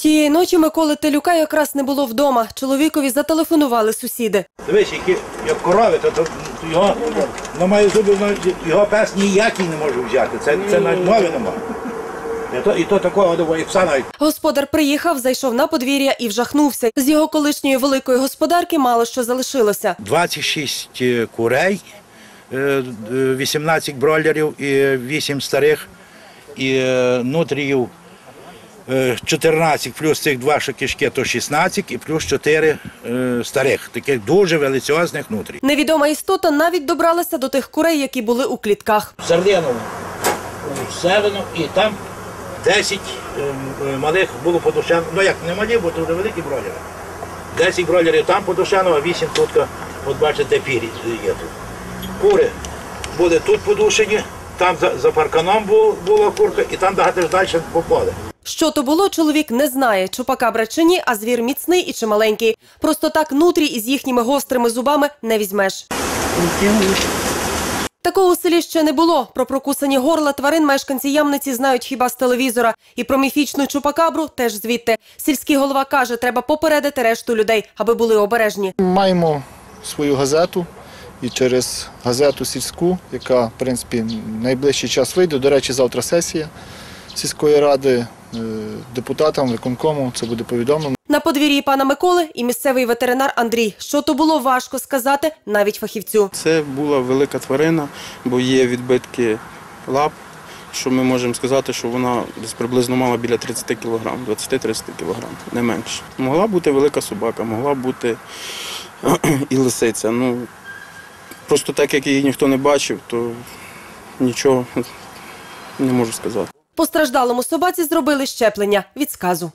Тієї ночі Миколи Телюка якраз не було вдома. Чоловікові зателефонували сусіди. Дивись, які як корови, то, то його воно має зуби, його пес ніякий не може взяти. Це, це навіть мови нема. І то, і то такого до і пса навіть. Господар приїхав, зайшов на подвір'я і вжахнувся. З його колишньої великої господарки мало що залишилося. 26 е, курей, е, е, 18 бройлерів і 8 старих, і е, нутріїв 14, плюс цих два що то 16, і плюс 4 е, старих, таких дуже величезних нутрій. Невідома істота навіть добралася до тих курей, які були у клітках. в Сардинову, Севину, і там 10 е, е, малих було подушено. Ну як не малі, бо то вже великі бройлери. 10 бройлерів там подушено, а 8 тут, от бачите, пірі є тут. Кури були тут подушені, там за, за парканом бу- була курка, і там далі далі по поле. Що то було, чоловік не знає. Чупакабра чи ні, а звір міцний і чималенький. Просто так нутрі із їхніми гострими зубами не візьмеш. Такого у селі ще не було. Про прокусані горла тварин мешканці ямниці знають хіба з телевізора. І про міфічну чупакабру теж звідти. Сільський голова каже, треба попередити решту людей, аби були обережні. Маємо свою газету і через газету сільську, яка в принципі найближчий час вийде. До речі, завтра сесія сільської ради депутатам, виконкому це буде повідомлено. На подвір'ї пана Миколи і місцевий ветеринар Андрій. Що то було важко сказати навіть фахівцю. Це була велика тварина, бо є відбитки лап, що ми можемо сказати, що вона десь приблизно мала біля 30 кг, 20-30 кг, не менше. Могла бути велика собака, могла бути і лисиця. Ну, просто так як її ніхто не бачив, то нічого не можу сказати. Постраждалому собаці зробили щеплення від сказу.